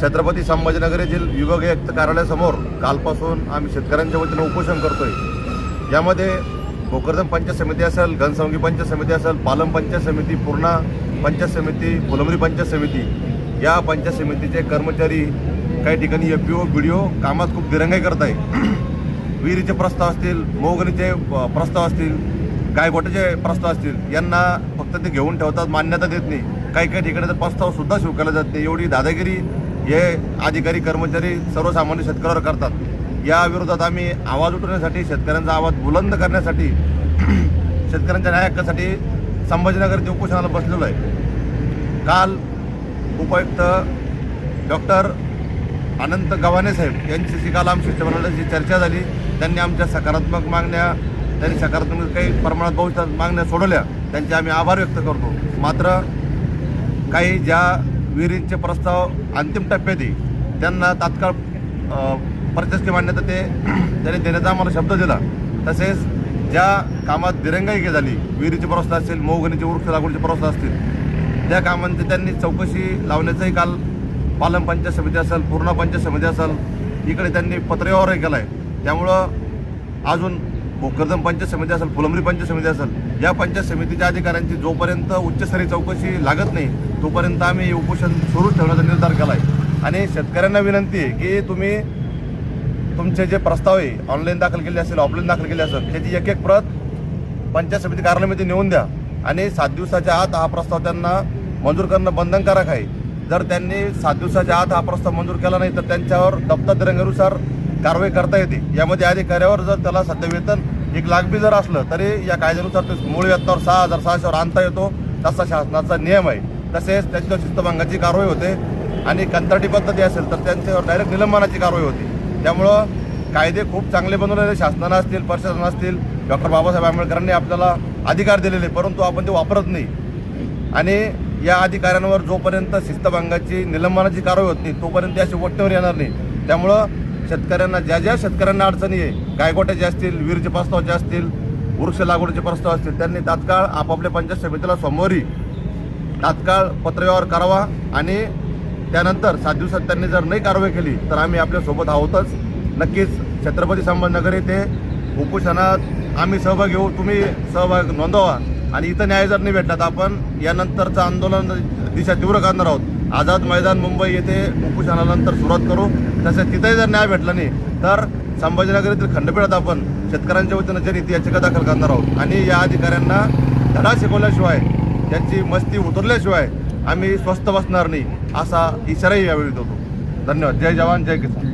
छत्रपती संभाजीनगर येथील विभागीय कार्यालयासमोर कालपासून आम्ही शेतकऱ्यांच्या वतीनं उपोषण करतोय. यामध्ये भोकरदम पंचायत समिती असेल घनसंगी पंचायत समिती असेल पालम पंचायत समिती पूर्णा पंचायत समिती फुलंबरी पंचायत समिती. या पंचायत समितीचे कर्मचारी काही ठिकाणी F P O B D O कामात खूप दिरंगाई करत आहे विहिरीचे प्रस्ताव असतील मोगणीचे प्रस्ताव असतील गायगोट्याचे प्रस्ताव असतील यांना फक्त ते घेऊन ठेवतात मान्यता देत नाही. काही काही ठिकाणी तर प्रस्तावसुद्धा स्वीकारला जात नाही. एवढी दादागिरी हे अधिकारी कर्मचारी सर्वसामान्य शेतकऱ्यावर करतात. या विरोधात आम्ही आवाज उठवण्यासाठी शेतकऱ्यांचा आवाज बुलंद करण्यासाठी शेतकऱ्यांच्या न्याय हक्कासाठी संभाजीनगर येथे उपोषणाला बसलेलो आहे. काल उपायुक्त डॉक्टर अनंत गव्हाणे साहेब यांच्याशी काल आमच्या शिष्टमंडळाची चर्चा झाली. त्यांनी आमच्या सकारात्मक मागण्या त्यांनी सकारात्मक काही प्रमाणात बहु मागण्या सोडवल्या. त्यांचे आम्ही आभार व्यक्त करतो. मात्र काही ज्या विहिरींचे प्रस्ताव अंतिम टप्प्यात आहे त्यांना तात्काळ प्रशासकीय मान्यता ते त्यांनी देण्याचा आम्हाला शब्द दिला. तसेच ज्या कामात दिरंगाई झाली विहिरीचे प्रस्ताव असतील मोहगणीचे वृक्ष लागवडीचे प्रस्ताव असतील त्या कामांचे त्यांनी चौकशी लावण्याचंही काल पालम पंचायत समिती असेल पूर्णा पंचायत समिती असेल इकडे त्यांनी पत्रव्यवहारही केला आहे त्यामुळं अजून भोकरदन पंचायत समिती असेल फुलंबरी पंचायत समिती असेल या पंचायत समितीच्या अधिकाऱ्यांची जोपर्यंत उच्चस्तरीय चौकशी लागत नाही तोपर्यंत आम्ही उपोषण सुरू ठेवण्याचा निर्धार केला आहे आणि शेतकऱ्यांना विनंती आहे की तुम्ही तुमचे जे प्रस्ताव आहे ऑनलाईन दाखल केले असेल ऑफलाईन दाखल केले असेल त्याची एक एक प्रत पंचायत समिती कार्यालयामध्ये नेऊन द्या. आणि सात दिवसाच्या आत हा प्रस्ताव त्यांना मंजूर करणं बंधनकारक आहे. जर त्यांनी सात दिवसाच्या आत हा प्रस्ताव मंजूर केला नाही तर त्यांच्यावर दप्तर दिरंगानुसार कारवाई करता येते. यामध्ये अधिकाऱ्यावर जर त्याला सध्या वेतन एक लाख बी जर असलं तरी या कायद्यानुसार ते मूळ वेतनावर सहा हजार सहाशेवर आणता येतो. तसा शासनाचा नियम आहे. तसेच त्यांच्यावर शिस्तभंगाची कारवाई होते. आणि कंत्राटी पद्धती असेल तर त्यांच्यावर डायरेक्ट निलंबनाची कारवाई होती. त्यामुळं कायदे खूप चांगले बनवलेले शासनानं असतील प्रशासन असतील डॉक्टर बाबासाहेब आंबेडकरांनी आपल्याला अधिकार दिलेले परंतु आपण ते वापरत नाही. आणि या अधिकाऱ्यांवर जोपर्यंत शिस्तभंगाची निलंबनाची कारवाई होत नाही तोपर्यंत ते अशी वट्टेवर येणार नाही. त्यामुळं शेतकऱ्यांना ज्या ज्या शेतकऱ्यांना अडचणी आहे गायगोट्याचे असतील वीरचे प्रस्तावाचे असतील वृक्ष लागवडीचे प्रस्ताव असतील त्यांनी तात्काळ आपापल्या पंचायत समितीला सोमवारी तात्काळ पत्रव्यवहार करावा आणि त्यानंतर सात दिवसात त्यांनी जर नाही कारवाई केली तर आम्ही आपल्यासोबत आहोतच. नक्कीच छत्रपती संभाजीनगर येथे उपोषणात आम्ही सहभाग घेऊ तुम्ही सहभाग नोंदवा आणि इथं न्याय जर नाही भेटला तर आपण यानंतरचं आंदोलन दिशा तीव्र करणार आहोत. आझाद मैदान मुंबई येथे उपोषणानंतर सुरुवात करू. तसेच तिथेही जर न्याय भेटला नाही तर संभाजीनगर येथील खंडपीठात आपण शेतकऱ्यांच्या वतीनं जनहित याचिका दाखल करणार आहोत. आणि या अधिकाऱ्यांना धडा शिकवल्याशिवाय त्यांची मस्ती उतरल्याशिवाय आम्ही स्वस्थ बसणार नाही असा इशाराही यावेळी देतो. धन्यवाद. जय जवान जय किसान.